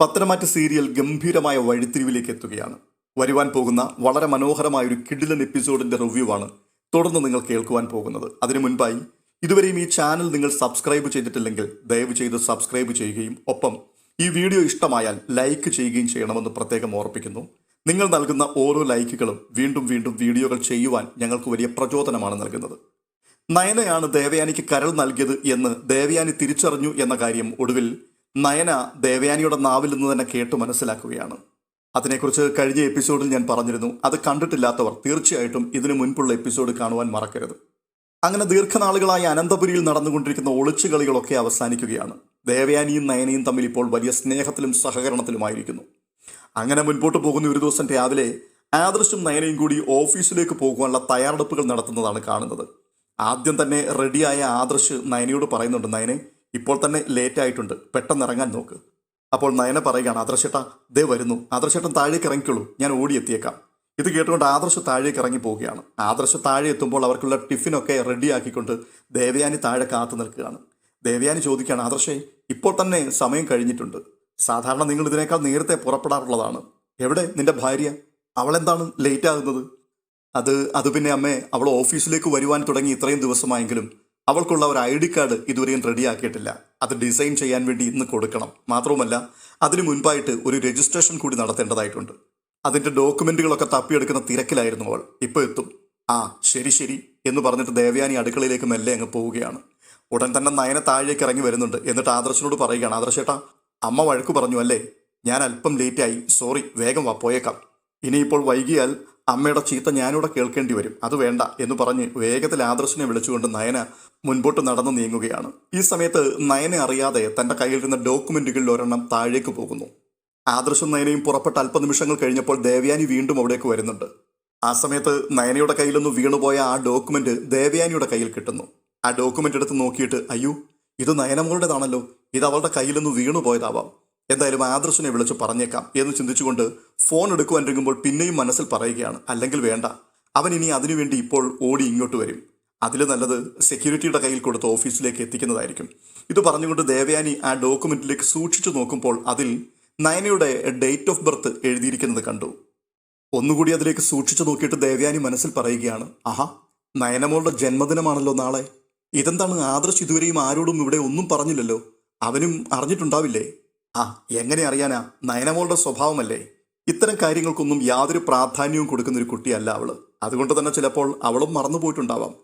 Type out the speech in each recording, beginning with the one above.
പത്തനമാറ്റ് serial ഗംഭീരമായ വഴിത്തിരിവിലേക്ക് എത്തുകയാണ്. വരുവാൻ പോകുന്ന വളരെ മനോഹരമായ ഒരു കിഡിലൻ എപ്പിസോഡിന്റെ റിവ്യൂ ആണ് തുടർന്ന് നിങ്ങൾ കേൾക്കുവാൻ പോകുന്നത്. അതിനു മുൻപായി ഇതുവരെയും ഈ ചാനൽ നിങ്ങൾ സബ്സ്ക്രൈബ് ചെയ്തിട്ടില്ലെങ്കിൽ ദയവ് ചെയ്ത് സബ്സ്ക്രൈബ് ചെയ്യുകയും ഒപ്പം ഈ വീഡിയോ ഇഷ്ടമായാൽ ലൈക്ക് ചെയ്യുകയും ചെയ്യണമെന്ന് പ്രത്യേകം ഓർപ്പിക്കുന്നു. നിങ്ങൾ നൽകുന്ന ഓരോ ലൈക്കുകളും വീണ്ടും വീണ്ടും വീഡിയോകൾ ചെയ്യുവാൻ ഞങ്ങൾക്ക് വലിയ പ്രചോദനമാണ് നൽകുന്നത്. നയനയാണ് ദേവയാനിക്ക് കരൾ നൽകിയത് എന്ന് ദേവയാനി തിരിച്ചറിഞ്ഞു എന്ന കാര്യം ഒടുവിൽ നയന ദേവയാനിയുടെ നാവിൽ നിന്ന് തന്നെ കേട്ട് മനസ്സിലാക്കുകയാണ്. അതിനെക്കുറിച്ച് കഴിഞ്ഞ എപ്പിസോഡിൽ ഞാൻ പറഞ്ഞിരുന്നു. അത് കണ്ടിട്ടില്ലാത്തവർ തീർച്ചയായിട്ടും ഇതിനു മുൻപുള്ള എപ്പിസോഡ് കാണുവാൻ മറക്കരുത്. അങ്ങനെ ദീർഘനാളുകളായി അനന്തപുരിയിൽ നടന്നുകൊണ്ടിരിക്കുന്ന ഒളിച്ചുകളികളൊക്കെ അവസാനിക്കുകയാണ്. ദേവയാനിയും നയനയും തമ്മിൽ ഇപ്പോൾ വലിയ സ്നേഹത്തിലും സഹകരണത്തിലുമായിരിക്കുന്നു. അങ്ങനെ മുൻപോട്ട് പോകുന്ന ഒരു ദിവസം രാവിലെ ആദർശും നയനയും കൂടി ഓഫീസിലേക്ക് പോകുവാനുള്ള തയ്യാറെടുപ്പുകൾ നടത്തുന്നതാണ് കാണുന്നത്. ആദ്യം തന്നെ റെഡിയായ ആദർശ് നയനയോട് പറയുന്നുണ്ട് നയനെ ഇപ്പോൾ തന്നെ ലേറ്റ് ആയിട്ടുണ്ട്. പെട്ടെന്ന് ഇറങ്ങാൻ നോക്ക്. അപ്പോൾ നയന പറയുകയാണ് ആദർശേട്ട ദേ വരുന്നു. ആദർശേട്ടൻ താഴേക്ക് ഇറങ്ങിക്കോളൂ. ഞാൻ ഓടിയെത്തിയേക്കാം. ഇത് കേട്ടുകൊണ്ട് ആദർശ് താഴേക്ക് ഇറങ്ങി പോവുകയാണ്. ആദർശ് താഴെ എത്തുമ്പോൾ അവർക്കുള്ള ടിഫിനൊക്കെ റെഡിയാക്കിക്കൊണ്ട് ദേവയാനി താഴെ കാത്തു നിൽക്കുകയാണ്. ദേവയാനി ചോദിക്കുകയാണ് ആദർശേ ഇപ്പോൾ തന്നെ സമയം കഴിഞ്ഞിട്ടുണ്ട്. സാധാരണ നിങ്ങൾ ഇതിനേക്കാൾ നേരത്തെ പുറപ്പെടാറുള്ളതാണ്. എവിടെ നിന്റെ ഭാര്യ? അവളെന്താണ് ലേറ്റ് ആകുന്നത്? അത് അത് പിന്നെ അമ്മേ അവൾ ഓഫീസിലേക്ക് വരുവാൻ തുടങ്ങി ഇത്രയും ദിവസമായെങ്കിലും അവൾക്കുള്ള ഒരു ഐ ഡി കാർഡ് ഇതുവരെയും റെഡിയാക്കിയിട്ടില്ല അത് ഡിസൈൻ ചെയ്യാൻ വേണ്ടി ഇന്ന് കൊടുക്കണം. മാത്രവുമല്ല അതിനു മുൻപായിട്ട് ഒരു രജിസ്ട്രേഷൻ കൂടി നടത്തേണ്ടതായിട്ടുണ്ട്. അതിന്റെ ഡോക്യുമെന്റുകളൊക്കെ തപ്പിയെടുക്കുന്ന തിരക്കിലായിരുന്നു അവൾ. ഇപ്പോൾ എത്തും. ആ ശരി ശരി എന്ന് പറഞ്ഞിട്ട് ദേവയാനി അടുക്കളയിലേക്ക് മെല്ലെ അങ്ങ് പോവുകയാണ്. ഉടൻ തന്നെ നയന താഴേക്ക് ഇറങ്ങി വരുന്നുണ്ട്. എന്നിട്ട് ആദർശനോട് പറയുകയാണ് ആദർശേട്ടാ അമ്മ വഴക്ക് പറഞ്ഞു അല്ലേ? ഞാൻ അല്പം ലേറ്റായി സോറി വേഗം വാ പോയേക്കാം. ഇനിയിപ്പോൾ വൈകിയാൽ അമ്മയുടെ ചീത്ത ഞാനിവിടെ കേൾക്കേണ്ടി വരും. അത് വേണ്ട എന്ന് പറഞ്ഞ് വേഗത്തിൽ ആദർശിനെ വിളിച്ചുകൊണ്ട് നയന മുൻപോട്ട് നടന്നു നീങ്ങുകയാണ്. ഈ സമയത്ത് നയനെ അറിയാതെ തന്റെ കയ്യിലിരുന്ന ഡോക്യുമെന്റുകളിൽ ഒരെണ്ണം താഴേക്ക് പോകുന്നു. ആദർശും നയനയും പുറപ്പെട്ട അല്പനിമിഷങ്ങൾ കഴിഞ്ഞപ്പോൾ ദേവയാനി വീണ്ടും അവിടേക്ക് വരുന്നുണ്ട്. ആ സമയത്ത് നയനയുടെ കയ്യിലൊന്ന് വീണുപോയ ആ ഡോക്യുമെന്റ് ദേവയാനിയുടെ കയ്യിൽ കിട്ടുന്നു. ആ ഡോക്യുമെന്റ് എടുത്ത് നോക്കിയിട്ട് അയ്യോ ഇത് നയനമോളുടേതാണല്ലോ ഇത് അവളുടെ കയ്യിലൊന്ന് വീണു പോയതാവാം എന്തായാലും ആദർശനെ വിളിച്ച് പറഞ്ഞേക്കാം എന്ന് ചിന്തിച്ചുകൊണ്ട് ഫോൺ എടുക്കുവാൻ ഇറങ്ങുമ്പോൾ പിന്നെയും മനസ്സിൽ പറയുകയാണ്. അല്ലെങ്കിൽ വേണ്ട. അവൻ ഇനി അതിനുവേണ്ടി ഇപ്പോൾ ഓടി ഇങ്ങോട്ട് വരും. അതിൽ നല്ലത് സെക്യൂരിറ്റിയുടെ കയ്യിൽ കൊടുത്ത് ഓഫീസിലേക്ക് എത്തിക്കുന്നതായിരിക്കും. ഇത് പറഞ്ഞുകൊണ്ട് ദേവയാനി ആ ഡോക്യുമെന്റിലേക്ക് സൂക്ഷിച്ചു നോക്കുമ്പോൾ അതിൽ നയനയുടെ ഡേറ്റ് ഓഫ് ബർത്ത് എഴുതിയിരിക്കുന്നത് കണ്ടു. ഒന്നുകൂടി അതിലേക്ക് സൂക്ഷിച്ചു നോക്കിയിട്ട് ദേവയാനി മനസ്സിൽ പറയുകയാണ്. ആഹാ നയനമോളുടെ ജന്മദിനമാണല്ലോ നാളെ. ഇതെന്താണ് ആദർശ് ഇതുവരെയും ആരോടും ഇവിടെ ഒന്നും പറഞ്ഞില്ലല്ലോ? അവനും അറിഞ്ഞിട്ടുണ്ടാവില്ലേ? ആ എങ്ങനെ അറിയാനാ? നയനമോളുടെ സ്വഭാവമല്ലേ? ഇത്തരം കാര്യങ്ങൾക്കൊന്നും യാതൊരു പ്രാധാന്യവും കൊടുക്കുന്ന ഒരു കുട്ടിയല്ല അവൾ. അതുകൊണ്ട് തന്നെ ചിലപ്പോൾ അവളും മറന്നുപോയിട്ടുണ്ടാവാം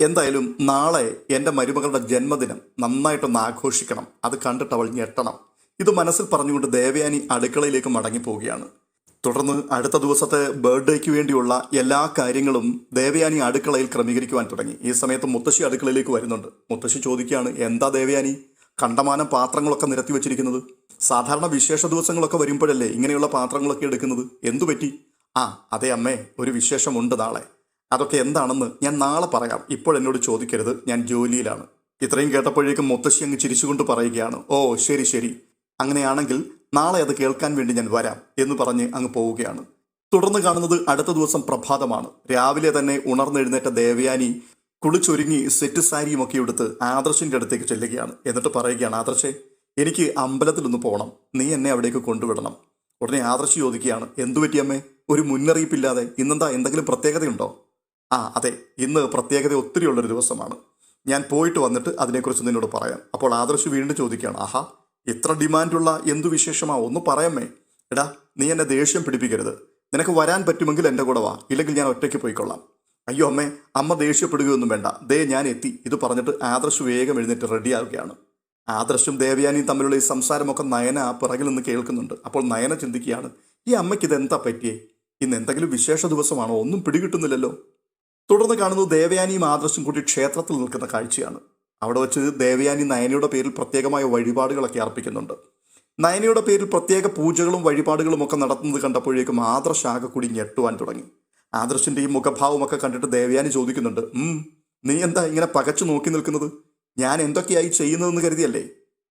എന്തായാലും നാളെ എന്റെ മരുമകളുടെ ജന്മദിനം നന്നായിട്ടൊന്ന് ആഘോഷിക്കണം. അത് കണ്ടിട്ട് അവൾ ഞെട്ടണം. ഇത് മനസ്സിൽ പറഞ്ഞുകൊണ്ട് ദേവയാനി അടുക്കളയിലേക്ക് മടങ്ങിപ്പോവുകയാണ്. തുടർന്ന് അടുത്ത ദിവസത്തെ ബർത്ത്ഡേക്ക് വേണ്ടിയുള്ള എല്ലാ കാര്യങ്ങളും ദേവയാനി അടുക്കളയിൽ ക്രമീകരിക്കുവാൻ തുടങ്ങി. ഈ സമയത്ത് മുത്തശ്ശി അടുക്കളയിലേക്ക് വരുന്നുണ്ട്. മുത്തശ്ശി ചോദിക്കുകയാണ് എന്താ ദേവയാനി? കണ്ടമാനം പാത്രങ്ങളൊക്കെ നിരത്തി വെച്ചിരിക്കുന്നത്? സാധാരണ വിശേഷ ദിവസങ്ങളൊക്കെ വരുമ്പോഴല്ലേ ഇങ്ങനെയുള്ള പാത്രങ്ങളൊക്കെ എടുക്കുന്നത്? എന്തു പറ്റി? ആ അതെ അമ്മേ ഒരു വിശേഷമുണ്ട് നാളെ. അതൊക്കെ എന്താണെന്ന് ഞാൻ നാളെ പറയാം. ഇപ്പോൾ എന്നോട് ചോദിക്കരുത്. ഞാൻ ജോലിയിലാണ്. ഇത്രയും കേട്ടപ്പോഴേക്കും മുത്തശ്ശി അങ്ങ് ചിരിച്ചുകൊണ്ട് പറയുകയാണ്. ഓ ശരി ശരി. അങ്ങനെയാണെങ്കിൽ നാളെ അത് കേൾക്കാൻ വേണ്ടി ഞാൻ വരാം എന്ന് പറഞ്ഞ് അങ്ങ് പോവുകയാണ്. തുടർന്ന് കാണുന്നത് അടുത്ത ദിവസം പ്രഭാതമാണ്. രാവിലെ തന്നെ ഉണർന്നെഴുന്നേറ്റ ദേവയാനി കുളിച്ചൊരുങ്ങി സെറ്റ് സാരിയുമൊക്കെ എടുത്ത് ആദർശിന്റെ അടുത്തേക്ക് ചെല്ലുകയാണ്. എന്നിട്ട് പറയുകയാണ് ആദർശേ എനിക്ക് അമ്പലത്തിലൊന്ന് പോകണം നീ എന്നെ അവിടേക്ക് കൊണ്ടുവിടണം. ഉടനെ ആദർശ് ചോദിക്കുകയാണ് എന്തു പറ്റിയമ്മേ ഒരു മുന്നറിയിപ്പില്ലാതെ ഇന്നെന്താ എന്തെങ്കിലും പ്രത്യേകതയുണ്ടോ? ആ അതെ ഇന്ന് പ്രത്യേകത ഒത്തിരി ഉള്ളൊരു ദിവസമാണ്. ഞാൻ പോയിട്ട് വന്നിട്ട് അതിനെക്കുറിച്ച് നിന്നോട് പറയാം. അപ്പോൾ ആദർശ് വീണ്ടും ചോദിക്കുകയാണ് ആഹാ ഇത്ര ഡിമാൻഡുള്ള എന്തു വിശേഷമാ? ഒന്ന് പറയാമേ എടാ നീ എന്നെ ദേഷ്യം പിടിപ്പിക്കരുത്. നിനക്ക് വരാൻ പറ്റുമെങ്കിൽ എന്റെ കൂടെ വാ. ഇല്ലെങ്കിൽ ഞാൻ ഒറ്റയ്ക്ക് പോയിക്കൊള്ളാം. അയ്യോ അമ്മേ അമ്മ ദേഷ്യപ്പെടുകയൊന്നും വേണ്ട. ദേ ഞാൻ എത്തി. ഇത് പറഞ്ഞിട്ട് ആദർശ് വേഗം എഴുന്നേറ്റ് റെഡിയാവുകയാണ്. ആദർശും ദേവയാനിയും തമ്മിലുള്ള ഈ സംസാരമൊക്കെ നയന പിറകിൽ നിന്ന് കേൾക്കുന്നുണ്ട്. അപ്പോൾ നയന ചിന്തിക്കുകയാണ് ഈ അമ്മയ്ക്ക് ഇതെന്താ പറ്റിയേ? ഇന്ന് എന്തെങ്കിലും വിശേഷ ദിവസമാണോ? ഒന്നും പിടികിട്ടുന്നില്ലല്ലോ. തുടർന്ന് കാണുന്നത് ദേവയാനിയും ആദർശും കൂടി ക്ഷേത്രത്തിൽ നിൽക്കുന്ന കാഴ്ചയാണ്. അവിടെ വെച്ച് ദേവയാനി നയനയുടെ പേരിൽ പ്രത്യേകമായ വഴിപാടുകളൊക്കെ അർപ്പിക്കുന്നുണ്ട്. നയനയുടെ പേരിൽ പ്രത്യേക പൂജകളും വഴിപാടുകളും ഒക്കെ നടത്തുന്നത് കണ്ടപ്പോഴേക്കും ആദർശ് ആകെ കൂടി ഞെട്ടുവാൻ തുടങ്ങി. ആദർശിന്റെ ഈ മുഖഭാവമൊക്കെ കണ്ടിട്ട് ദേവയാനി ചോദിക്കുന്നുണ്ട് നീ എന്താ ഇങ്ങനെ പകച്ചു നോക്കി നിൽക്കുന്നത്? ഞാൻ എന്തൊക്കെയായി ചെയ്യുന്നതെന്ന് കരുതിയല്ലേ?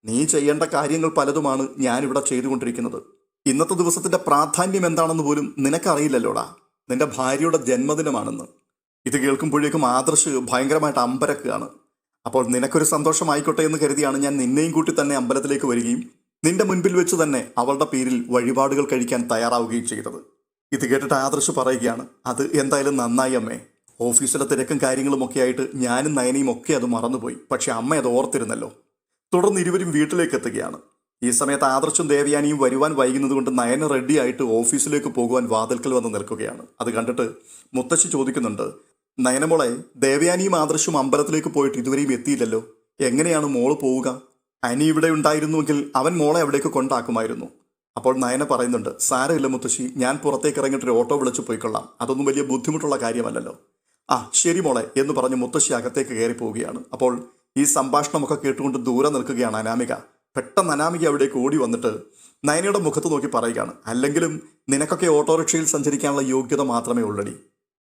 നീ ചെയ്യേണ്ട കാര്യങ്ങൾ പലതുമാണ് ഞാനിവിടെ ചെയ്തുകൊണ്ടിരിക്കുന്നത്. ഇന്നത്തെ ദിവസത്തിന്റെ പ്രാധാന്യം എന്താണെന്ന് പോലും നിനക്കറിയില്ലല്ലോടാ. നിന്റെ ഭാര്യയുടെ ജന്മദിനമാണെന്ന്. ഇത് കേൾക്കുമ്പോഴേക്കും ആദർശ് ഭയങ്കരമായിട്ട് അമ്പരക്കുകയാണ്. അപ്പോൾ നിനക്കൊരു സന്തോഷമായിക്കോട്ടെ എന്ന് കരുതിയാണ് ഞാൻ നിന്നെയും കൂട്ടി തന്നെ അമ്പലത്തിലേക്ക് വരികയും നിന്റെ മുൻപിൽ വെച്ച് തന്നെ അവളുടെ പേരിൽ വഴിപാടുകൾ കഴിക്കാൻ തയ്യാറാവുകയും ചെയ്തത്. ഇത് കേട്ടിട്ട് ആദർശ് പറയുകയാണ് അത് എന്തായാലും നന്നായി അമ്മേ. ഓഫീസിലെ തിരക്കും കാര്യങ്ങളും ഒക്കെ ആയിട്ട് ഞാനും നയനയും ഒക്കെ അത് മറന്നുപോയി. പക്ഷെ അമ്മ അത് ഓർത്തിരുന്നല്ലോ. തുടർന്ന് ഇരുവരും വീട്ടിലേക്ക് എത്തുകയാണ്. ഈ സമയത്ത് ആദർശും ദേവയാനിയും വരുവാൻ വൈകുന്നതുകൊണ്ട് നയന റെഡിയായിട്ട് ഓഫീസിലേക്ക് പോകുവാൻ വാതിൽക്കൽ വന്ന് നിൽക്കുകയാണ്. അത് കണ്ടിട്ട് മുത്തശ്ശി ചോദിക്കുന്നുണ്ട് നയനമോളെ ദേവയാനിയും ആദർശും അമ്പലത്തിലേക്ക് പോയിട്ട് ഇതുവരെയും എത്തിയില്ലല്ലോ. എങ്ങനെയാണ് മോൾ പോവുക? അനി ഇവിടെ ഉണ്ടായിരുന്നുവെങ്കിൽ അവൻ മോളെ അവിടേക്ക് കൊണ്ടാക്കുമായിരുന്നു. അപ്പോൾ നയന പറയുന്നുണ്ട് സാരമില്ല മുത്തശ്ശി ഞാൻ പുറത്തേക്ക് ഇറങ്ങിയിട്ട് ഒരു ഓട്ടോ വിളിച്ചു പോയിക്കൊള്ളാം. അതൊന്നും വലിയ ബുദ്ധിമുട്ടുള്ള കാര്യമല്ലല്ലോ. ആ ശരി മോളെ എന്ന് പറഞ്ഞ് മുത്തശ്ശി അകത്തേക്ക് കയറി പോവുകയാണ്. അപ്പോൾ ഈ സംഭാഷണമൊക്കെ കേട്ടുകൊണ്ട് ദൂരെ നിൽക്കുകയാണ് അനാമിക. പെട്ടെന്ന് അനാമിക അവിടേക്ക് ഓടി വന്നിട്ട് നയനയുടെ മുഖത്ത് നോക്കി പറയുകയാണ്. അല്ലെങ്കിലും നിനക്കൊക്കെ ഓട്ടോറിക്ഷയിൽ സഞ്ചരിക്കാനുള്ള യോഗ്യത മാത്രമേ ഉള്ളടി.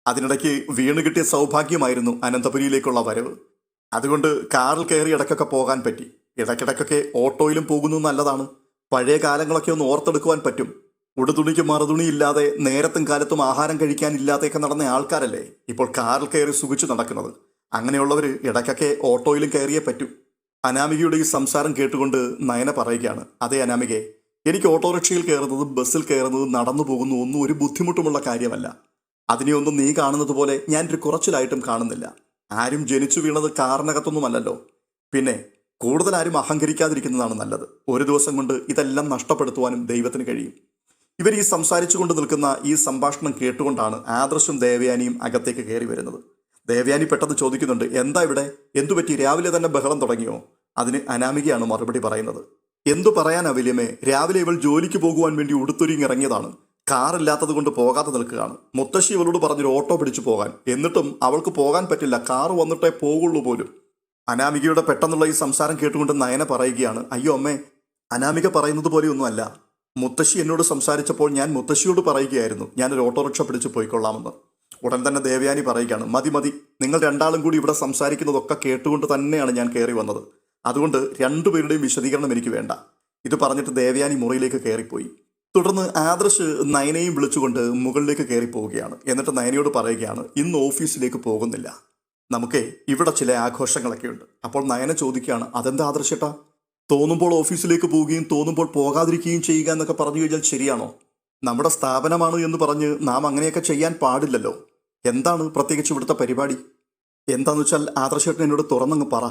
അതിനിടയ്ക്ക് വീണ് കിട്ടിയ സൗഭാഗ്യമായിരുന്നു അനന്തപുരിയിലേക്കുള്ള വരവ്. അതുകൊണ്ട് കാറിൽ കയറി ഇടയ്ക്കൊക്കെ പോകാൻ പറ്റി. ഇടയ്ക്കിടയ്ക്കൊക്കെ ഓട്ടോയിലും പോകുന്നു നല്ലതാണ്. പഴയ കാലങ്ങളൊക്കെ ഒന്ന് ഓർത്തെടുക്കുവാൻ പറ്റും. ഉടുതുണിക്ക് മറുതുണി ഇല്ലാതെ നേരത്തും കാലത്തും ആഹാരം കഴിക്കാനില്ലാതെയൊക്കെ നടന്ന ആൾക്കാരല്ലേ? ഇപ്പോൾ കാറിൽ കയറി സുഖിച്ചു നടക്കുന്നത്. അങ്ങനെയുള്ളവർ ഇടയ്ക്കൊക്കെ ഓട്ടോയിലും കയറിയേ പറ്റൂ. അനാമികയുടെ ഈ സംസാരം കേട്ടുകൊണ്ട് നയന പറയുകയാണ്. അതേ അനാമികെ എനിക്ക് ഓട്ടോറിക്ഷയിൽ കയറുന്നതും ബസ്സിൽ കയറുന്നതും നടന്നു പോകുന്നു ഒന്നും ഒരു ബുദ്ധിമുട്ടുമുള്ള കാര്യമല്ല. അതിനെയൊന്നും നീ കാണുന്നത് പോലെ ഞാൻ ഒരു കുറച്ചിലായിട്ടും കാണുന്നില്ല. ആരും ജനിച്ചു വീണത് കാറിനകത്തൊന്നുമല്ലല്ലോ. പിന്നെ കൂടുതൽ ആരും അഹങ്കരിക്കാതിരിക്കുന്നതാണ് നല്ലത്. ഒരു ദിവസം കൊണ്ട് ഇതെല്ലാം നഷ്ടപ്പെടുത്തുവാനും ദൈവത്തിന് കഴിയും. ഇവർ ഈ സംസാരിച്ചു കൊണ്ട് നിൽക്കുന്ന ഈ സംഭാഷണം കേട്ടുകൊണ്ടാണ് ആദർശും ദേവയാനിയും അകത്തേക്ക് കയറി വരുന്നത്. ദേവയാനി പെട്ടെന്ന് ചോദിക്കുന്നുണ്ട് എന്താ ഇവിടെ? എന്തു പറ്റി? രാവിലെ തന്നെ ബഹളം തുടങ്ങിയോ? അതിന് അനാമികയാണ് മറുപടി പറയുന്നത്. എന്തു പറയാനാ വില്യമേ രാവിലെ ഇവൾ ജോലിക്ക് പോകുവാൻ വേണ്ടി ഉടുത്തൊരുങ്ങി ഇറങ്ങിയതാണ് കാറില്ലാത്തത് കൊണ്ട് പോകാതെ നിൽക്കുകയാണ്. മുത്തശ്ശി ഇവളോട് പറഞ്ഞൊരു ഓട്ടോ പിടിച്ചു പോകാൻ. എന്നിട്ടും അവൾക്ക് പോകാൻ പറ്റില്ല. കാറ് വന്നിട്ടേ പോകുള്ളൂ പോലും. അനാമികയുടെ പെട്ടെന്നുള്ള ഈ സംസാരം കേട്ടുകൊണ്ട് നയന പറയുകയാണ് അയ്യോ അമ്മേ അനാമിക പറയുന്നത് പോലെയൊന്നുമല്ല മുത്തശ്ശി എന്നോട് സംസാരിച്ചപ്പോൾ ഞാൻ മുത്തശ്ശിയോട് പറയുകയായിരുന്നു. ഞാനൊരു ഓട്ടോറിക്ഷ പിടിച്ച് പോയിക്കൊള്ളാമെന്ന്. ഉടൻ തന്നെ ദേവയാനി പറയുകയാണ് മതി മതി. നിങ്ങൾ രണ്ടാളും കൂടി ഇവിടെ സംസാരിക്കുന്നതൊക്കെ കേട്ടുകൊണ്ട് തന്നെയാണ് ഞാൻ കയറി വന്നത്. അതുകൊണ്ട് രണ്ടുപേരുടെയും വിശദീകരണം എനിക്ക് വേണ്ട. ഇത് പറഞ്ഞിട്ട് ദേവയാനി മുറിയിലേക്ക് കയറിപ്പോയി. തുടർന്ന് ആദർശ് നയനയും വിളിച്ചുകൊണ്ട് മുകളിലേക്ക് കയറി പോവുകയാണ് എന്നിട്ട് നയനയോട് പറയുകയാണ് ഇന്ന് ഓഫീസിലേക്ക് പോകുന്നില്ല. നമുക്ക് ഇവിടെ ചില ആഘോഷങ്ങളൊക്കെ ഉണ്ട് അപ്പോൾ നയന ചോദിക്കുകയാണ് അതെന്താ ആദർശേട്ടാ തോന്നുമ്പോൾ ഓഫീസിലേക്ക് പോവുകയും തോന്നുമ്പോൾ പോകാതിരിക്കുകയും ചെയ്യുക എന്നൊക്കെ പറഞ്ഞു കഴിഞ്ഞാൽ ശരിയാണോ? നമ്മുടെ സ്ഥാപനമാണ് എന്ന് പറഞ്ഞ് നാം അങ്ങനെയൊക്കെ ചെയ്യാൻ പാടില്ലല്ലോ. എന്താണ് പ്രത്യേകിച്ച് ഇവിടുത്തെ പരിപാടി? എന്താന്ന് വെച്ചാൽ ആദർശേട്ടൻ എന്നോട് തുറന്നങ്ങ് പറ.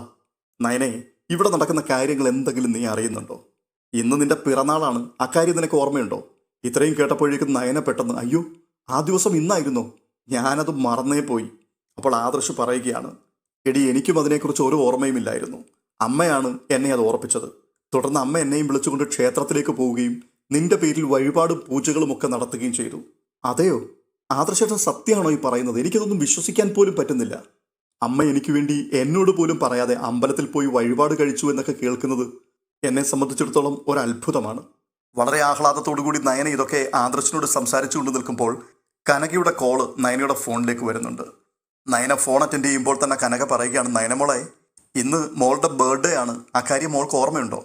നയനെ ഇവിടെ നടക്കുന്ന കാര്യങ്ങൾ എന്തെങ്കിലും നീ അറിയുന്നുണ്ടോ? ഇന്ന് നിന്റെ പിറന്നാളാണ്. അക്കാര്യം നിനക്ക് ഓർമ്മയുണ്ടോ? ഇത്രയും കേട്ടപ്പോഴേക്കും നയന പെട്ടെന്ന് അയ്യോ ആ ദിവസം ഇന്നായിരുന്നു? ഞാനത് മറന്നേ പോയി. അപ്പോൾ ആദർശ് പറയുകയാണ് എടി എനിക്കും അതിനെക്കുറിച്ച് ഒരു ഓർമ്മയുമില്ലായിരുന്നു. അമ്മയാണ് എന്നെ അത് ഓർപ്പിച്ചത്. തുടർന്ന് അമ്മ എന്നെയും വിളിച്ചുകൊണ്ട് ക്ഷേത്രത്തിലേക്ക് പോവുകയും നിന്റെ പേരിൽ വഴിപാടും പൂജകളും ഒക്കെ നടത്തുകയും ചെയ്തു. അതെയോ? ആദർശേഷം സത്യമാണോ ഈ പറയുന്നത്? എനിക്കതൊന്നും വിശ്വസിക്കാൻ പോലും പറ്റുന്നില്ല. അമ്മ എനിക്ക് വേണ്ടി എന്നോട് പോലും പറയാതെ അമ്പലത്തിൽ പോയി വഴിപാട് കഴിച്ചു എന്നൊക്കെ കേൾക്കുന്നത് എന്നെ സംബന്ധിച്ചിടത്തോളം ഒരത്ഭുതമാണ്. വളരെ കൂടി നയന ഇതൊക്കെ ആദർശനോട് സംസാരിച്ചുകൊണ്ട് നിൽക്കുമ്പോൾ കനകയുടെ കോൾ നയനയുടെ ഫോണിലേക്ക് വരുന്നുണ്ട്. നയന ഫോൺ അറ്റൻഡ് ചെയ്യുമ്പോൾ തന്നെ കനക പറയുകയാണ് നയനമോളെ ഇന്ന് മോളുടെ ബർത്ത്ഡേ ആണ്. ആ കാര്യം മോൾക്ക് ഓർമ്മയുണ്ടോ?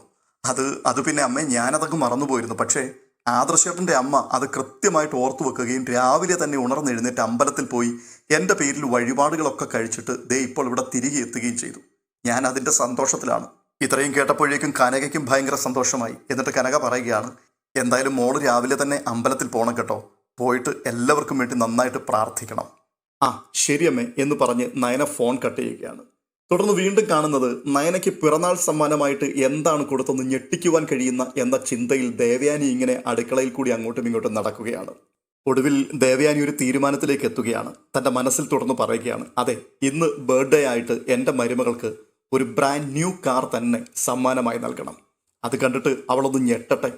അത് അത് പിന്നെ അമ്മ ഞാനതൊക്കെ മറന്നുപോയിരുന്നു. പക്ഷേ ആദർശേട്ടന്റെ അമ്മ അത് കൃത്യമായിട്ട് ഓർത്തു വെക്കുകയും രാവിലെ തന്നെ ഉണർന്നെഴുന്നേറ്റ് അമ്പലത്തിൽ പോയി എന്റെ പേരിൽ വഴിപാടുകളൊക്കെ കഴിച്ചിട്ട് ദേ ഇപ്പോൾ ഇവിടെ തിരികെ എത്തുകയും ചെയ്തു. ഞാൻ അതിന്റെ സന്തോഷത്തിലാണ്. ഇത്രയും കേട്ടപ്പോഴേക്കും കനകയ്ക്കും ഭയങ്കര സന്തോഷമായി. എന്നിട്ട് കനക പറയുകയാണ് എന്തായാലും മോൾ രാവിലെ തന്നെ അമ്പലത്തിൽ പോകണം കേട്ടോ. പോയിട്ട് എല്ലാവർക്കും വേണ്ടി നന്നായിട്ട് പ്രാർത്ഥിക്കണം. ആ ശരിയമ്മേ എന്ന് പറഞ്ഞ് നയന ഫോൺ കട്ട് ചെയ്യുകയാണ്. തുടർന്ന് വീണ്ടും കാണുന്നത് നയനയ്ക്ക് പിറന്നാൾ സമ്മാനമായിട്ട് എന്താണ് കൊടുത്തെന്ന് ഞെട്ടിക്കുവാൻ കഴിയുന്ന എന്ന ചിന്തയിൽ ദേവയാനി ഇങ്ങനെ അടുക്കളയിൽ കൂടി അങ്ങോട്ടും ഇങ്ങോട്ടും നടക്കുകയാണ്. ഒടുവിൽ ദേവയാനി ഒരു തീരുമാനത്തിലേക്ക് എത്തുകയാണ്. തന്റെ മനസ്സിൽ തുടർന്ന് പറയുകയാണ് അതെ ഇന്ന് ബർത്ത്ഡേ ആയിട്ട് എന്റെ മരുമകൾക്ക് ഒരു ബ്രാൻഡ് ന്യൂ കാർ തന്നെ സമ്മാനമായി നൽകണം. അത് കണ്ടിട്ട് അവളൊന്ന് ഞെട്ടട്ടെ.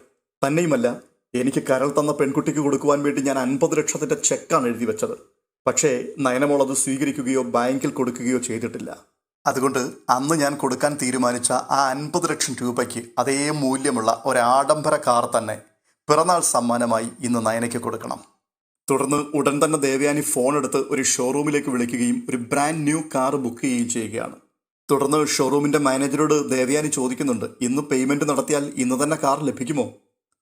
തന്നെയുമല്ല എനിക്ക് കരൾ തന്ന പെൺകുട്ടിക്ക് കൊടുക്കുവാൻ വേണ്ടി ഞാൻ അൻപത് ലക്ഷത്തിന്റെ ചെക്കാണ് എഴുതി വെച്ചത്. പക്ഷേ നയനമോൾ അത് സ്വീകരിക്കുകയോ ബാങ്കിൽ കൊടുക്കുകയോ ചെയ്തിട്ടില്ല. അതുകൊണ്ട് അന്ന് ഞാൻ കൊടുക്കാൻ തീരുമാനിച്ച ആ അൻപത് ലക്ഷം രൂപയ്ക്ക് അതേ മൂല്യമുള്ള ഒരാഡംബര കാർ തന്നെ പിറന്നാൾ സമ്മാനമായി ഇന്ന് നയനയ്ക്ക് കൊടുക്കണം. തുടർന്ന് ഉടൻ തന്നെ ദേവയാനി ഫോൺ എടുത്ത് ഒരു ഷോറൂമിലേക്ക് വിളിക്കുകയും ഒരു ബ്രാൻഡ് ന്യൂ കാർ ബുക്ക് ചെയ്യുകയും ചെയ്യുകയാണ്. തുടർന്ന് ഷോറൂമിന്റെ മാനേജരോട് ദേവയാനി ചോദിക്കുന്നുണ്ട് ഇന്ന് പേയ്മെന്റ് നടത്തിയാൽ ഇന്ന് തന്നെ കാർ ലഭിക്കുമോ?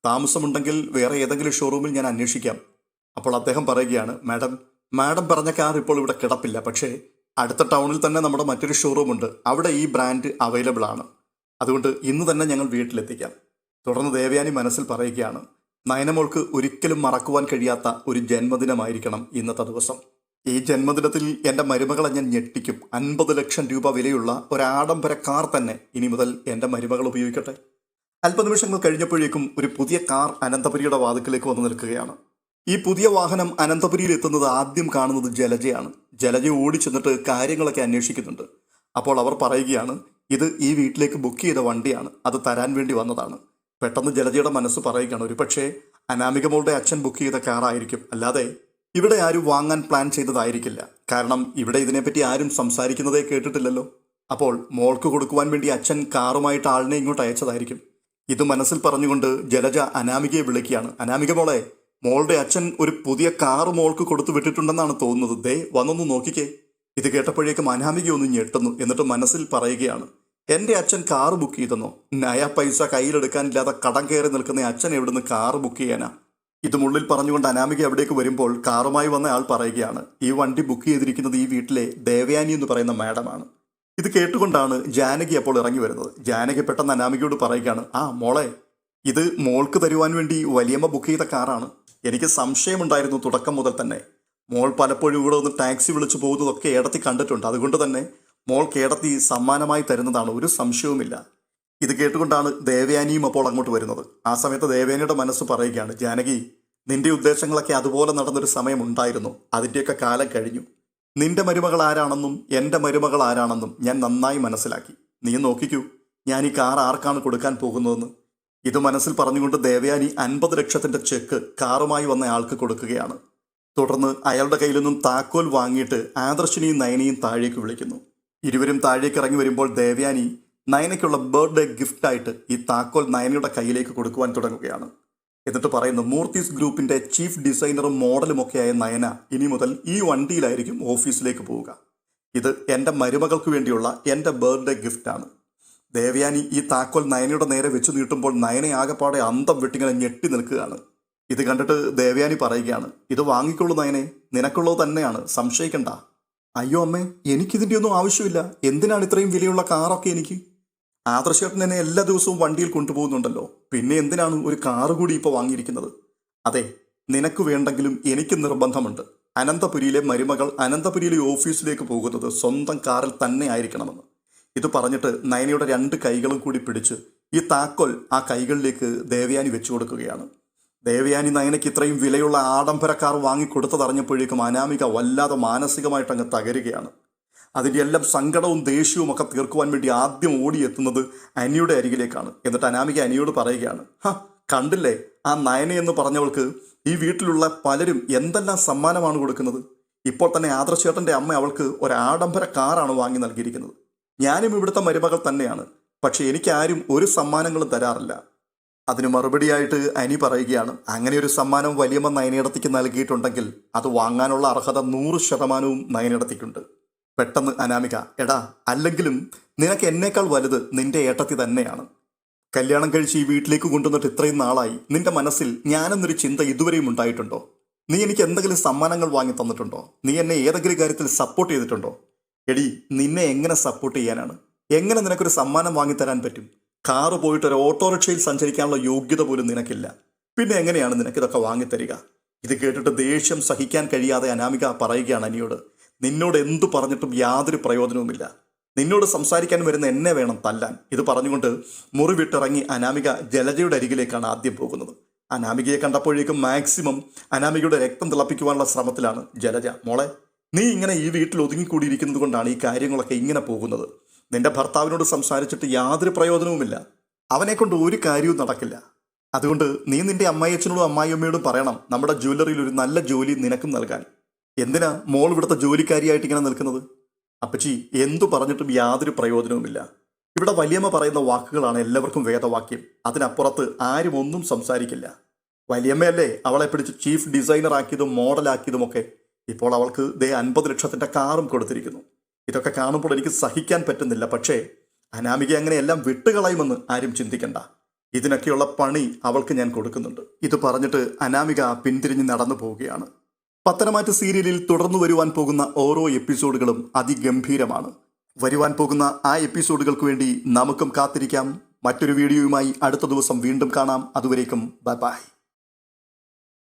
താമസമുണ്ടെങ്കിൽ വേറെ ഏതെങ്കിലും ഷോറൂമിൽ ഞാൻ അന്വേഷിക്കാം. അപ്പോൾ അദ്ദേഹം പറയുകയാണ് മാഡം മാഡം പറഞ്ഞ കാർ ഇപ്പോൾ ഇവിടെ കിടപ്പില്ല. പക്ഷേ അടുത്ത ടൗണിൽ തന്നെ നമ്മുടെ മറ്റൊരു ഷോറൂം ഉണ്ട്. അവിടെ ഈ ബ്രാൻഡ് അവൈലബിൾ ആണ്. അതുകൊണ്ട് ഇന്ന് തന്നെ ഞങ്ങൾ വീട്ടിലെത്തിക്കാം. തുടർന്ന് ദേവയാനി മനസ്സിൽ പറയുകയാണ് നയനമോൾക്ക് ഒരിക്കലും മറക്കുവാൻ കഴിയാത്ത ഒരു ജന്മദിനമായിരിക്കണം ഇന്നത്തെ ദിവസം. ഈ ജന്മദിനത്തിൽ എന്റെ മരുമകളെ ഞാൻ ഞെട്ടിക്കും. അൻപത് ലക്ഷം രൂപ വിലയുള്ള ഒരാഡംബര കാർ തന്നെ ഇനി മുതൽ എന്റെ മരുമകൾ ഉപയോഗിക്കട്ടെ? അല്പനിമിഷങ്ങൾ കഴിഞ്ഞപ്പോഴേക്കും ഒരു പുതിയ കാർ അനന്തപുരിയുടെ വാതിക്കലേക്ക് വന്നു നിൽക്കുകയാണ്. ഈ പുതിയ വാഹനം അനന്തപുരിയിൽ എത്തുന്നത് ആദ്യം കാണുന്നത് ജലജയാണ്. ജലജ ഓടി ചെന്നിട്ട് കാര്യങ്ങളൊക്കെ അന്വേഷിക്കുന്നുണ്ട്. അപ്പോൾ അവർ പറയുകയാണ് ഇത് ഈ വീട്ടിലേക്ക് ബുക്ക് ചെയ്ത വണ്ടിയാണ് അത് തരാൻ വേണ്ടി വന്നതാണ്. പെട്ടെന്ന് ജലജയുടെ മനസ്സ് പറയുകയാണ് ഒരു പക്ഷേ അനാമികമോളുടെ അച്ഛൻ ബുക്ക് ചെയ്ത കാറായിരിക്കും അല്ലാതെ ഇവിടെ ആരും വാങ്ങാൻ പ്ലാൻ ചെയ്തതായിരിക്കില്ല. കാരണം ഇവിടെ ഇതിനെപ്പറ്റി ആരും സംസാരിക്കുന്നതേ കേട്ടിട്ടില്ലല്ലോ. അപ്പോൾ മോൾക്ക് കൊടുക്കുവാൻ വേണ്ടി അച്ഛൻ കാറുമായിട്ട് ആളിനെ ഇങ്ങോട്ട് അയച്ചതായിരിക്കും. ഇത് മനസ്സിൽ പറഞ്ഞുകൊണ്ട് ജലജ അനാമികയെ വിളിക്കുകയാണ്. അനാമിക മോളെ മോളുടെ അച്ഛൻ ഒരു പുതിയ കാറ് മോൾക്ക് കൊടുത്തു വിട്ടിട്ടുണ്ടെന്നാണ് തോന്നുന്നത്. ദേ വന്നൊന്ന് നോക്കിക്കേ. ഇത് കേട്ടപ്പോഴേക്കും അനാമിക ഒന്ന് ഞെട്ടുന്നു. എന്നിട്ട് മനസ്സിൽ പറയുകയാണ് എന്റെ അച്ഛൻ കാറ് ബുക്ക് ചെയ്തെന്നോ? നയ പൈസ കയ്യിലെടുക്കാനില്ലാതെ കടം കയറി നിൽക്കുന്ന അച്ഛൻ എവിടുന്ന് കാറ് ബുക്ക് ചെയ്യാനാ? ഇത് മുള്ളിൽ പറഞ്ഞുകൊണ്ട് അനാമിക അവിടേക്ക് വരുമ്പോൾ കാറുമായി വന്ന ആൾ പറയുകയാണ് ഈ വണ്ടി ബുക്ക് ചെയ്തിരിക്കുന്നത് ഈ വീട്ടിലെ ദേവയാനി എന്ന് പറയുന്ന മാഡമാണ്. ഇത് കേട്ടുകൊണ്ടാണ് ജാനകി അപ്പോൾ ഇറങ്ങി വരുന്നത്. ജാനകി പെട്ടെന്ന് അനാമികയോട് പറയുകയാണ് ആ മോളെ ഇത് മോൾക്ക് തരുവാൻ വേണ്ടി വലിയമ്മ ബുക്ക് ചെയ്ത കാറാണ്. എനിക്ക് സംശയമുണ്ടായിരുന്നു തുടക്കം മുതൽ തന്നെ. മോൾ പലപ്പോഴും ഇവിടെ ഒന്ന് ടാക്സി വിളിച്ചു പോകുന്നതൊക്കെ ഏടത്തി കണ്ടിട്ടുണ്ട്. അതുകൊണ്ട് തന്നെ മോൾ കേടത്തി സമ്മാനമായി തരുന്നതാണ് ഒരു സംശയവുമില്ല. ഇത് കേട്ടുകൊണ്ടാണ് ദേവയാനിയും അപ്പോൾ അങ്ങോട്ട് വരുന്നത്. ആ സമയത്ത് ദേവയാനിയുടെ മനസ്സ് പറയുകയാണ് ജാനകി നിന്റെ ഉദ്ദേശങ്ങളൊക്കെ അതുപോലെ നടന്നൊരു സമയം ഉണ്ടായിരുന്നു. അതിന്റെയൊക്കെ കാലം കഴിഞ്ഞു. നിന്റെ മരുമകൾ ആരാണെന്നും എന്റെ മരുമകൾ ആരാണെന്നും ഞാൻ നന്നായി മനസ്സിലാക്കി. നീ നോക്കിക്കൂ ഞാൻ ഈ കാർ ആർക്കാണ് കൊടുക്കാൻ പോകുന്നതെന്ന്. ഇത് മനസ്സിൽ പറഞ്ഞുകൊണ്ട് ദേവയാനി അൻപത് ലക്ഷത്തിന്റെ ചെക്ക് കാറുമായി വന്ന ആൾക്ക് കൊടുക്കുകയാണ്. തുടർന്ന് അയാളുടെ കയ്യിൽ നിന്നും താക്കോൽ വാങ്ങിയിട്ട് ആദർശിനിയും നയനയും താഴേക്ക് വിളിക്കുന്നു. ഇരുവരും താഴേക്ക് ഇറങ്ങി വരുമ്പോൾ ദേവയാനി നയനയ്ക്കുള്ള ബർത്ത്ഡേ ഗിഫ്റ്റായിട്ട് ഈ താക്കോൽ നയനയുടെ കയ്യിലേക്ക് കൊടുക്കുവാൻ തുടങ്ങുകയാണ്. എന്നിട്ട് പറയുന്നു മൂർത്തീസ് ഗ്രൂപ്പിന്റെ ചീഫ് ഡിസൈനറും മോഡലും ഒക്കെയായ നയന ഇനി മുതൽ ഈ വണ്ടിയിലായിരിക്കും ഓഫീസിലേക്ക് പോവുക. ഇത് എന്റെ മരുമകൾക്ക് വേണ്ടിയുള്ള എന്റെ ബർത്ത്ഡേ ഗിഫ്റ്റാണ്. ദേവയാനി ഈ താക്കോൽ നയനയുടെ നേരെ വെച്ചു നീട്ടുമ്പോൾ നയനെ ആകെപ്പാടെ അന്തം വിട്ടിങ്ങനെ ഞെട്ടി നിൽക്കുകയാണ്. ഇത് കണ്ടിട്ട് ദേവയാനി പറയുകയാണ് ഇത് വാങ്ങിക്കൊള്ളു നയനെ നിനക്കുള്ളത് തന്നെയാണ് സംശയിക്കണ്ട. അയ്യോ അമ്മേ എനിക്കിതിന്റെ ഒന്നും ആവശ്യമില്ല എന്തിനാണ് ഇത്രയും വിലയുള്ള കാറൊക്കെ എനിക്ക്? ആദർശേട്ടൻ എന്നെ എല്ലാ ദിവസവും വണ്ടിയിൽ കൊണ്ടുപോകുന്നുണ്ടല്ലോ പിന്നെ എന്തിനാണ് ഒരു കാറ് കൂടി ഇപ്പോൾ വാങ്ങിയിരിക്കുന്നത്? അതെ നിനക്ക് വേണ്ടെങ്കിലും എനിക്ക് നിർബന്ധമുണ്ട്. അനന്തപുരിയിലെ മരുമകൾ അനന്തപുരിയിലെ ഓഫീസിലേക്ക് പോകുന്നത് സ്വന്തം കാറിൽ തന്നെ ആയിരിക്കണമെന്ന്. ഇത് പറഞ്ഞിട്ട് നയനയുടെ രണ്ട് കൈകളും കൂടി പിടിച്ച് ഈ താക്കോൽ ആ കൈകളിലേക്ക് ദേവയാനി വെച്ചു കൊടുക്കുകയാണ്. ദേവയാനി നയനയ്ക്ക് ഇത്രയും വിലയുള്ള ആഡംബരക്കാർ കാർ വാങ്ങിക്കൊടുത്തതറിഞ്ഞപ്പോഴേക്കും അനാമിക വല്ലാതെ മാനസികമായിട്ട് അങ്ങ് തകരുകയാണ്. അതിന്റെ എല്ലാം സങ്കടവും ദേഷ്യവും ഒക്കെ തീർക്കുവാൻ വേണ്ടി ആദ്യം ഓടിയെത്തുന്നത് അനിയുടെ അരികിലേക്കാണ്. എന്നിട്ട് അനാമിക അനിയോട് പറയുകയാണ് ഹ കണ്ടില്ലേ? ആ നയന എന്ന് പറഞ്ഞവൾക്ക് ഈ വീട്ടിലുള്ള പലരും എന്തെല്ലാം സമ്മാനമാണ് കൊടുക്കുന്നത്? ഇപ്പോൾ തന്നെ ആദർശേട്ടന്റെ അമ്മ അവൾക്ക് ഒരു ആഡംബര കാറാണ് വാങ്ങി നൽകിയിരിക്കുന്നത്. ഞാനും ഇവിടുത്തെ മരുമകൾ തന്നെയാണ്. പക്ഷെ എനിക്ക് ആരും ഒരു സമ്മാനങ്ങളും തരാറില്ല. അതിന് മറുപടിയായിട്ട് അനി പറയുകയാണ് അങ്ങനെ ഒരു സമ്മാനം വലിയമ്മ നയനയിടത്തേക്ക് നൽകിയിട്ടുണ്ടെങ്കിൽ അത് വാങ്ങാനുള്ള അർഹത നൂറ് ശതമാനവും നയനയിടത്തേക്കുണ്ട്. പെട്ടെന്ന് അനാമിക എടാ അല്ലെങ്കിലും നിനക്ക് എന്നേക്കാൾ വലുത് നിന്റെ ഏട്ടത്തി തന്നെയാണ്. കല്യാണം കഴിച്ച് ഈ വീട്ടിലേക്ക് കൊണ്ടുവന്നിട്ട് ഇത്രയും നാളായി നിന്റെ മനസ്സിൽ ഞാനെന്നൊരു ചിന്ത ഇതുവരെയും ഉണ്ടായിട്ടുണ്ടോ? നീ എനിക്ക് എന്തെങ്കിലും സമ്മാനങ്ങൾ വാങ്ങി തന്നിട്ടുണ്ടോ? നീ എന്നെ ഏതെങ്കിലും കാര്യത്തിൽ സപ്പോർട്ട് ചെയ്തിട്ടുണ്ടോ? എടി നിന്നെ എങ്ങനെ സപ്പോർട്ട് ചെയ്യാനാണ്? എങ്ങനെ നിനക്കൊരു സമ്മാനം വാങ്ങിത്തരാൻ പറ്റും? കാറ് പോയിട്ട് ഒരു ഓട്ടോറിക്ഷയിൽ സഞ്ചരിക്കാനുള്ള യോഗ്യത പോലും നിനക്കില്ല. പിന്നെ എങ്ങനെയാണ് നിനക്കിതൊക്കെ വാങ്ങിത്തരിക? ഇത് കേട്ടിട്ട് ദേഷ്യം സഹിക്കാൻ കഴിയാതെ അനാമിക പറയുകയാണ് അനിയോട്. നിന്നോട് എന്തു പറഞ്ഞിട്ടും യാതൊരു പ്രയോജനവുമില്ല. നിന്നോട് സംസാരിക്കാൻ വരുന്ന എന്നെ വേണം തല്ലാൻ. ഇത് പറഞ്ഞുകൊണ്ട് മുറി വിട്ടിറങ്ങി അനാമിക ജലജയുടെ അരികിലേക്കാണ് ആദ്യം പോകുന്നത്. അനാമികയെ കണ്ടപ്പോഴേക്കും മാക്സിമം അനാമികയുടെ രക്തം തിളപ്പിക്കുവാനുള്ള ശ്രമത്തിലാണ് ജലജ. മോളെ നീ ഇങ്ങനെ ഈ വീട്ടിൽ ഒതുങ്ങിക്കൂടിയിരിക്കുന്നത് കൊണ്ടാണ് ഈ കാര്യങ്ങളൊക്കെ ഇങ്ങനെ പോകുന്നത്. നിന്റെ ഭർത്താവിനോട് സംസാരിച്ചിട്ട് യാതൊരു പ്രയോജനവുമില്ല. അവനെക്കൊണ്ട് ഒരു കാര്യവും നടക്കില്ല. അതുകൊണ്ട് നീ നിന്റെ അമ്മായിയച്ഛനോടും അമ്മായിയമ്മയോടും പറയണം നമ്മുടെ ജ്വല്ലറിയിൽ ഒരു നല്ല ജോലി നിനക്കും നൽകാൻ. എന്തിനാ മോൾ ഇവിടുത്തെ ജോലിക്കാരിയായിട്ട് ഇങ്ങനെ നിൽക്കുന്നത്? അപ്പച്ചി എന്തു പറഞ്ഞിട്ടും യാതൊരു പ്രയോജനവുമില്ല. ഇവിടെ വലിയമ്മ പറയുന്ന വാക്കുകളാണ് എല്ലാവർക്കും വേദവാക്യം. അതിനപ്പുറത്ത് ആരും ഒന്നും സംസാരിക്കില്ല. വലിയമ്മയല്ലേ അവളെ പിടിച്ച് ചീഫ് ഡിസൈനർ ആക്കിയതും മോഡലാക്കിയതുമൊക്കെ ഇപ്പോൾ അവൾക്ക് ദേ അൻപത് ലക്ഷത്തിന്റെ കാറും കൊടുത്തിരിക്കുന്നു. ഇതൊക്കെ കാണുമ്പോൾ എനിക്ക് സഹിക്കാൻ പറ്റുന്നില്ല. പക്ഷേ അനാമിക അങ്ങനെ എല്ലാം വിട്ടുകളയുമെന്ന് ആരും ചിന്തിക്കണ്ട. ഇതിനൊക്കെയുള്ള പണി അവൾക്ക് ഞാൻ കൊടുക്കുന്നുണ്ട്. ഇത് പറഞ്ഞിട്ട് അനാമിക പിന്തിരിഞ്ഞ് നടന്നു പോവുകയാണ്. പത്തനമാറ്റ സീരിയലിൽ തുടർന്നു വരുവാൻ പോകുന്ന ഓരോ എപ്പിസോഡുകളും അതിഗംഭീരമാണ്. വരുവാൻ പോകുന്ന ആ എപ്പിസോഡുകൾക്ക് വേണ്ടി നമുക്കും കാത്തിരിക്കാം. മറ്റൊരു വീഡിയോയുമായി അടുത്ത ദിവസം വീണ്ടും കാണാം. അതുവരേക്കും ബൈ ബൈ.